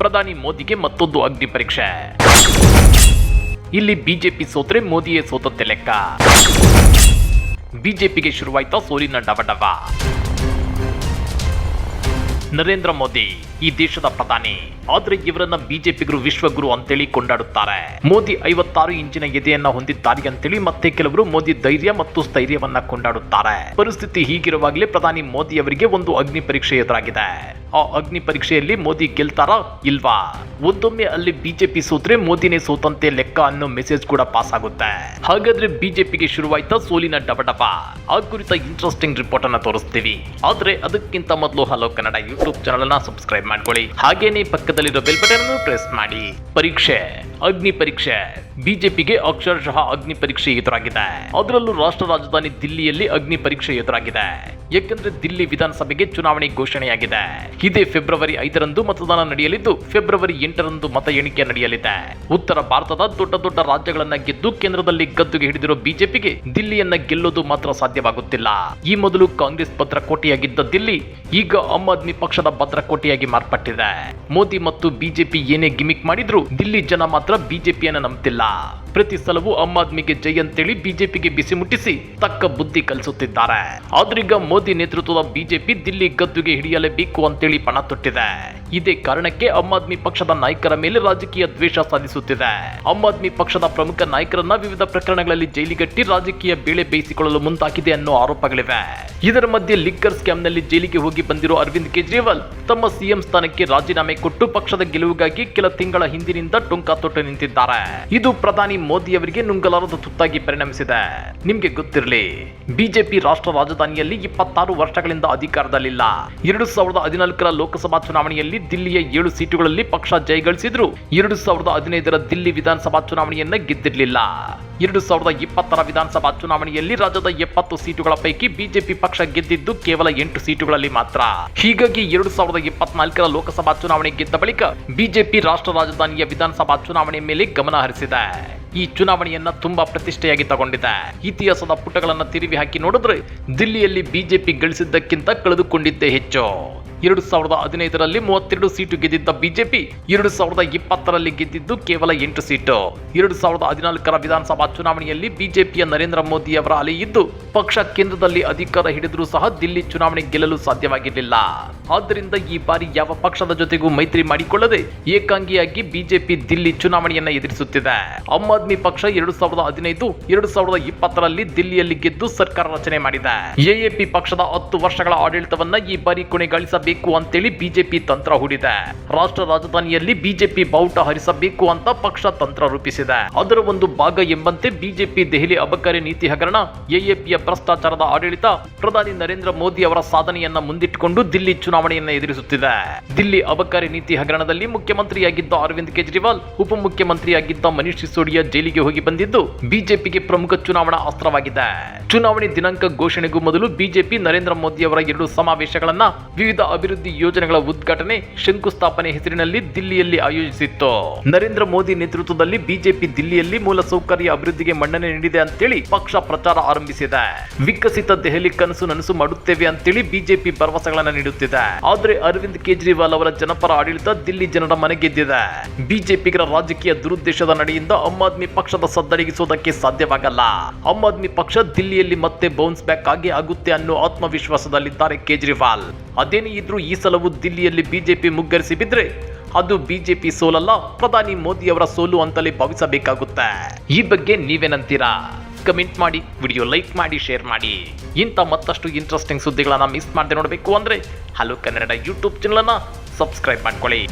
ಪ್ರಧಾನಿ ಮೋದಿಗೆ ಮತ್ತೊಂದು ಅಗ್ನಿ ಪರೀಕ್ಷೆ. ಇಲ್ಲಿ ಬಿಜೆಪಿ ಸೋತ್ರೆ ಮೋದಿಯೇ ಸೋತಂತೆ ಲೆಕ್ಕ. ಬಿಜೆಪಿಗೆ ಶುರುವಾಯ್ತಾ ಸೋಲಿನ ಡವಡವ ನರೇಂದ್ರ ಮೋದಿ. ಈ ದೇಶದ ಪ್ರಧಾನಿ. ಆದ್ರೆ ಇವರನ್ನ ಬಿಜೆಪಿಗರು ವಿಶ್ವಗುರು ಅಂತೇಳಿ ಕೊಂಡಾಡುತ್ತಾರೆ. ಮೋದಿ ಐವತ್ತಾರು ಇಂಚಿನ ಎದೆಯನ್ನ ಹೊಂದಿದ್ದಾರೆ ಅಂತೇಳಿ ಮತ್ತೆ ಕೆಲವರು ಮೋದಿ ಧೈರ್ಯ ಮತ್ತು ಸ್ಥೈರ್ಯವನ್ನ ಕೊಂಡಾಡುತ್ತಾರೆ. ಪರಿಸ್ಥಿತಿ ಹೀಗಿರುವಾಗಲೇ ಪ್ರಧಾನಿ ಮೋದಿ ಅವರಿಗೆ ಒಂದು ಅಗ್ನಿ ಪರೀಕ್ಷೆ ಎದುರಾಗಿದೆ. ಆ ಅಗ್ನಿ ಪರೀಕ್ಷೆಯಲ್ಲಿ ಮೋದಿ ಗೆಲ್ತಾರಾ ಇಲ್ವಾ? ಒಂದೊಮ್ಮೆ ಅಲ್ಲಿ ಬಿಜೆಪಿ ಸೋತ್ರೆ ಮೋದಿನೇ ಸೋತಂತೆ ಲೆಕ್ಕ ಅನ್ನೋ ಮೆಸೇಜ್ ಕೂಡ ಪಾಸ್ ಆಗುತ್ತೆ. ಹಾಗಾದ್ರೆ ಬಿಜೆಪಿಗೆ ಶುರುವಾಯ್ತಾ ಸೋಲಿನ ಡಬಡಬ? ಆ ಕುರಿತ ಇಂಟ್ರೆಸ್ಟಿಂಗ್ ರಿಪೋರ್ಟ್ ಅನ್ನ ತೋರಿಸ್ತೀವಿ. ಆದ್ರೆ ಅದಕ್ಕಿಂತ ಮೊದಲು ಹಲೋ ಕನ್ನಡ ಯೂಟ್ಯೂಬ್ ಚಾನಲ್ ಅನ್ನ ಸಬ್ಸ್ಕ್ರೈಬ್ ಮಾಡ್ಕೊಳ್ಳಿ. ಹಾಗೇನೆ ಪಕ್ಕದಲ್ಲಿರೋ ಬೆಲ್ ಬಟನ್ ಅನ್ನು ಪ್ರೆಸ್ ಮಾಡಿ. ಪರೀಕ್ಷೆ ಅಗ್ನಿ ಪರೀಕ್ಷೆ. ಬಿಜೆಪಿಗೆ ಅಕ್ಷರಶಃ ಅಗ್ನಿ ಪರೀಕ್ಷೆ ಎದುರಾಗಿದೆ. ಅದರಲ್ಲೂ ರಾಷ್ಟ್ರ ರಾಜಧಾನಿ ದಿಲ್ಲಿಯಲ್ಲಿ ಅಗ್ನಿ ಪರೀಕ್ಷೆ ಎದುರಾಗಿದೆ. ಏಕೆಂದ್ರೆ ದಿಲ್ಲಿ ವಿಧಾನಸಭೆಗೆ ಚುನಾವಣೆ ಘೋಷಣೆಯಾಗಿದೆ. ಇದೇ ಫೆಬ್ರವರಿ ಐದರಂದು ಮತದಾನ ನಡೆಯಲಿದ್ದು, ಫೆಬ್ರವರಿ ಎಂಟರಂದು ಮತ ಎಣಿಕೆ ನಡೆಯಲಿದೆ. ಉತ್ತರ ಭಾರತದ ದೊಡ್ಡ ದೊಡ್ಡ ರಾಜ್ಯಗಳನ್ನ ಗೆದ್ದು ಕೇಂದ್ರದಲ್ಲಿ ಗದ್ದುಗೆ ಹಿಡಿದಿರೋ ಬಿಜೆಪಿಗೆ ದಿಲ್ಲಿಯನ್ನ ಗೆಲ್ಲೋದು ಮಾತ್ರ ಸಾಧ್ಯವಾಗುತ್ತಿಲ್ಲ. ಈ ಮೊದಲು ಕಾಂಗ್ರೆಸ್ ಭದ್ರಕೋಟೆಯಾಗಿದ್ದ ದಿಲ್ಲಿ, ಈಗ ಆಮ್ ಆದ್ಮಿ ಪಕ್ಷದ ಭದ್ರಕೋಟೆಯಾಗಿ ಮಾರ್ಪಟ್ಟಿದೆ. ಮೋದಿ ಮತ್ತು ಬಿಜೆಪಿ ಏನೇ ಗಿಮಿಕ್ ಮಾಡಿದ್ರು ದಿಲ್ಲಿ ಜನ ಮಾತ್ರ ಬಿಜೆಪಿಯನ್ನ ನಂಬ್ತಿಲ್ಲ. Stop. ಪ್ರತಿ ಸಲವೂ ಆಮ್ ಆದ್ಮಿಗೆ ಜೈ ಅಂತೇಳಿ ಬಿಜೆಪಿಗೆ ಬಿಸಿ ಮುಟ್ಟಿಸಿ ತಕ್ಕ ಬುದ್ಧಿ ಕಲಿಸುತ್ತಿದ್ದಾರೆ. ಆದ್ರೀಗ ಮೋದಿ ನೇತೃತ್ವದ ಬಿಜೆಪಿ ದಿಲ್ಲಿ ಗದ್ದುಗೆ ಹಿಡಿಯಲೇಬೇಕು ಅಂತೇಳಿ ಪಣ ತೊಟ್ಟಿದೆ. ಇದೇ ಕಾರಣಕ್ಕೆ ಆಮ್ ಆದ್ಮಿ ಪಕ್ಷದ ನಾಯಕರ ಮೇಲೆ ರಾಜಕೀಯ ದ್ವೇಷ ಸಾಧಿಸುತ್ತಿದೆ. ಆಮ್ ಆದ್ಮಿ ಪಕ್ಷದ ಪ್ರಮುಖ ನಾಯಕರನ್ನ ವಿವಿಧ ಪ್ರಕರಣಗಳಲ್ಲಿ ಜೈಲಿಗಟ್ಟಿ ರಾಜಕೀಯ ಬೇಳೆ ಬೇಯಿಸಿಕೊಳ್ಳಲು ಮುಂದಾಗಿದೆ ಅನ್ನೋ ಆರೋಪಗಳಿವೆ. ಇದರ ಮಧ್ಯೆ ಲಿಕ್ಕರ್ ಸ್ಕ್ಯಾಮ್ನಲ್ಲಿ ಜೈಲಿಗೆ ಹೋಗಿ ಬಂದಿರೋ ಅರವಿಂದ್ ಕೇಜ್ರಿವಾಲ್ ತಮ್ಮ ಸಿಎಂ ಸ್ಥಾನಕ್ಕೆ ರಾಜೀನಾಮೆ ಕೊಟ್ಟು ಪಕ್ಷದ ಗೆಲುವಿಗಾಗಿ ಕೆಲ ತಿಂಗಳ ಹಿಂದಿನಿಂದ ಟೊಂಕ ತೊಟ್ಟು ನಿಂತಿದ್ದಾರೆ. ಇದು ಪ್ರಧಾನಿ ಮೋದಿ ಅವರಿಗೆ ನುಂಗಲಾರದ ತುತ್ತಾಗಿ ಪರಿಣಮಿಸಿದೆ. ನಿಮ್ಗೆ ಗೊತ್ತಿರಲಿ, ಬಿಜೆಪಿ ರಾಷ್ಟ್ರ ರಾಜಧಾನಿಯಲ್ಲಿ ಇಪ್ಪತ್ತಾರು ವರ್ಷಗಳಿಂದ ಅಧಿಕಾರದಲ್ಲಿಲ್ಲ. ಎರಡು ಸಾವಿರದ ಹದಿನಾಲ್ಕರ ಲೋಕಸಭಾ ಚುನಾವಣೆಯಲ್ಲಿ ದಿಲ್ಲಿಯ ಏಳು ಸೀಟುಗಳಲ್ಲಿ ಪಕ್ಷ ಜಯಗಳಿಸಿದ್ರು ಎರಡು ಸಾವಿರದ ಹದಿನೈದರ ದಿಲ್ಲಿ ವಿಧಾನಸಭಾ ಚುನಾವಣೆಯನ್ನ ಗೆದ್ದಿರಲಿಲ್ಲ. ಎರಡು ಸಾವಿರದ ಇಪ್ಪತ್ತರ ವಿಧಾನಸಭಾ ಚುನಾವಣೆಯಲ್ಲಿ ರಾಜ್ಯದ ಎಪ್ಪತ್ತು ಸೀಟುಗಳ ಪೈಕಿ ಬಿಜೆಪಿ ಪಕ್ಷ ಗೆದ್ದಿದ್ದು ಕೇವಲ ಎಂಟು ಸೀಟುಗಳಲ್ಲಿ ಮಾತ್ರ. ಹೀಗಾಗಿ ಎರಡು ಸಾವಿರದ ಇಪ್ಪತ್ನಾಲ್ಕರ ಲೋಕಸಭಾ ಚುನಾವಣೆ ಗೆದ್ದ ಬಳಿಕ ಬಿಜೆಪಿ ರಾಷ್ಟ್ರ ರಾಜಧಾನಿಯ ವಿಧಾನಸಭಾ ಚುನಾವಣೆ ಮೇಲೆ ಗಮನ ಹರಿಸಿದೆ. ಈ ಚುನಾವಣೆಯನ್ನ ತುಂಬಾ ಪ್ರತಿಷ್ಠೆಯಾಗಿ ತಗೊಂಡಿದೆ. ಇತಿಹಾಸದ ಪುಟಗಳನ್ನ ತಿರುವಿ ಹಾಕಿ ನೋಡಿದ್ರೆ ದಿಲ್ಲಿಯಲ್ಲಿ ಬಿಜೆಪಿ ಗಳಿಸಿದ್ದಕ್ಕಿಂತ ಕಳೆದುಕೊಂಡಿದ್ದೇ ಹೆಚ್ಚು. ಎರಡು ಸಾವಿರದ ಹದಿನೈದರಲ್ಲಿ ಮೂವತ್ತೆರಡು ಸೀಟು ಗೆದ್ದಿದ್ದ ಬಿಜೆಪಿ ಎರಡು ಸಾವಿರದ ಇಪ್ಪತ್ತರಲ್ಲಿ ಗೆದ್ದಿದ್ದು ಕೇವಲ ಎಂಟು ಸೀಟು. ಎರಡು ಸಾವಿರದ ಹದಿನಾಲ್ಕರ ವಿಧಾನಸಭಾ ಚುನಾವಣೆಯಲ್ಲಿ ಬಿಜೆಪಿಯ ನರೇಂದ್ರ ಮೋದಿ ಅವರ ಪಕ್ಷ ಕೇಂದ್ರದಲ್ಲಿ ಅಧಿಕಾರ ಹಿಡಿದರೂ ಸಹ ದಿಲ್ಲಿ ಚುನಾವಣೆ ಗೆಲ್ಲಲು ಸಾಧ್ಯವಾಗಿರಲಿಲ್ಲ. ಆದ್ದರಿಂದ ಈ ಬಾರಿ ಯಾವ ಪಕ್ಷದ ಜೊತೆಗೂ ಮೈತ್ರಿ ಮಾಡಿಕೊಳ್ಳದೆ ಏಕಾಂಗಿಯಾಗಿ ಬಿಜೆಪಿ ದಿಲ್ಲಿ ಚುನಾವಣೆಯನ್ನ ಎದುರಿಸುತ್ತಿದೆ. ಆಮ್ ಆದ್ಮಿ ಪಕ್ಷ ಎರಡು ಸಾವಿರದ ಹದಿನೈದು, ಎರಡು ಸಾವಿರದ ಇಪ್ಪತ್ತರಲ್ಲಿ ದಿಲ್ಲಿಯಲ್ಲಿ ಗೆದ್ದು ಸರ್ಕಾರ ರಚನೆ ಮಾಡಿದೆ. ಎಎಪಿ ಪಕ್ಷದ ಹತ್ತು ವರ್ಷಗಳ ಆಡಳಿತವನ್ನ ಈ ಬಾರಿ ಕೊನೆಗಾಣಿಸಬೇಕು ಅಂತೇಳಿ ಬಿಜೆಪಿ ತಂತ್ರ ಹೂಡಿದೆ. ರಾಷ್ಟ್ರ ರಾಜಧಾನಿಯಲ್ಲಿ ಬಿಜೆಪಿ ಬಾವುಟ ಹರಿಸಬೇಕು ಅಂತ ಪಕ್ಷ ತಂತ್ರ ರೂಪಿಸಿದೆ. ಅದರ ಒಂದು ಭಾಗ ಎಂಬಂತೆ ಬಿಜೆಪಿ ದೆಹಲಿ ಅಬಕಾರಿ ನೀತಿ ಹಗರಣ ಎಎಪಿಯ ಭ್ರಷ್ಟಾಚಾರದ ಆಡಳಿತ, ಪ್ರಧಾನಿ ನರೇಂದ್ರ ಮೋದಿ ಅವರ ಸಾಧನೆಯನ್ನ ಮುಂದಿಟ್ಟುಕೊಂಡು ದಿಲ್ಲಿ ಚುನಾವಣೆಯನ್ನ ಎದುರಿಸುತ್ತಿದೆ. ದಿಲ್ಲಿ ಅಬಕಾರಿ ನೀತಿ ಹಗರಣದಲ್ಲಿ ಮುಖ್ಯಮಂತ್ರಿಯಾಗಿದ್ದ ಅರವಿಂದ್ ಕೇಜ್ರಿವಾಲ್, ಉಪಮುಖ್ಯಮಂತ್ರಿಯಾಗಿದ್ದ ಮನೀಶ್ ಸಿಸೋಡಿಯಾ ಜೈಲಿಗೆ ಹೋಗಿ ಬಂದಿದ್ದು ಬಿಜೆಪಿಗೆ ಪ್ರಮುಖ ಚುನಾವಣಾ ಅಸ್ತ್ರವಾಗಿದೆ. ಚುನಾವಣೆ ದಿನಾಂಕ ಘೋಷಣೆಗೂ ಮೊದಲು ಬಿಜೆಪಿ ನರೇಂದ್ರ ಮೋದಿ ಅವರ ಎರಡು ಸಮಾವೇಶಗಳನ್ನ ವಿವಿಧ ಅಭಿವೃದ್ಧಿ ಯೋಜನೆಗಳ ಉದ್ಘಾಟನೆ ಶಂಕುಸ್ಥಾಪನೆ ಹೆಸರಿನಲ್ಲಿ ದಿಲ್ಲಿಯಲ್ಲಿ ಆಯೋಜಿಸಿತ್ತು. ನರೇಂದ್ರ ಮೋದಿ ನೇತೃತ್ವದಲ್ಲಿ ಬಿಜೆಪಿ ದಿಲ್ಲಿಯಲ್ಲಿ ಮೂಲಸೌಕರ್ಯ ಅಭಿವೃದ್ಧಿಗೆ ಮನ್ನಣೆ ನೀಡಿದೆ ಅಂತೇಳಿ ಪಕ್ಷ ಪ್ರಚಾರ ಆರಂಭಿಸಿದೆ. ವಿಕಸಿತ ದೆಹಲಿ ಕನಸು ನನಸು ಮಾಡುತ್ತೇವೆ ಅಂತೇಳಿ ಬಿಜೆಪಿ ಭರವಸೆಗಳನ್ನು ನೀಡುತ್ತಿದೆ. ಆದ್ರೆ ಅರವಿಂದ್ ಕೇಜ್ರಿವಾಲ್ ಅವರ ಜನಪರ ಆಡಳಿತ ದಿಲ್ಲಿ ಜನರ ಮನೆಗೆದ್ದಿದೆ. ಬಿಜೆಪಿಗರ ರಾಜಕೀಯ ದುರುದ್ದೇಶದ ನಡೆಯಿಂದ ಆಮ್ ಆದ್ಮಿ ಪಕ್ಷದ ಸದ್ದಡಗಿಸುವುದಕ್ಕೆ ಸಾಧ್ಯವಾಗಲ್ಲ. ಆಮ್ ಆದ್ಮಿ ಪಕ್ಷ ದಿಲ್ಲಿಯಲ್ಲಿ ಮತ್ತೆ ಬೌನ್ಸ್ ಬ್ಯಾಕ್ ಆಗಿ ಆಗುತ್ತೆ ಅನ್ನೋ ಆತ್ಮವಿಶ್ವಾಸದಲ್ಲಿದ್ದಾರೆ ಕೇಜ್ರಿವಾಲ್. ಅದೇನೇ ಇದ್ರೂ ಈ ಸಲವು ದಿಲ್ಲಿಯಲ್ಲಿ ಬಿಜೆಪಿ ಮುಗ್ಗರಿಸಿ ಬಿದ್ರೆ ಅದು ಬಿಜೆಪಿ ಸೋಲಲ್ಲ, ಪ್ರಧಾನಿ ಮೋದಿ ಅವರ ಸೋಲು ಅಂತಲೇ ಭಾವಿಸಬೇಕಾಗುತ್ತೆ. ಈ ಬಗ್ಗೆ ನೀವೇನಂತೀರಾ? ಕಮೆಂಟ್ ಮಾಡಿ, ವಿಡಿಯೋ ಲೈಕ್ ಮಾಡಿ, ಶೇರ್ ಮಾಡಿ. ಇಂಥ ಮತ್ತಷ್ಟು ಇಂಟ್ರೆಸ್ಟಿಂಗ್ ಸುದ್ದಿಗಳನ್ನು ಮಿಸ್ ಮಾಡದೆ ನೋಡಬೇಕು ಅಂದರೆ ಹಲೋ ಕನ್ನಡ ಯೂಟ್ಯೂಬ್ ಚಾನಲನ್ನು ಸಬ್ಸ್ಕ್ರೈಬ್ ಮಾಡ್ಕೊಳ್ಳಿ.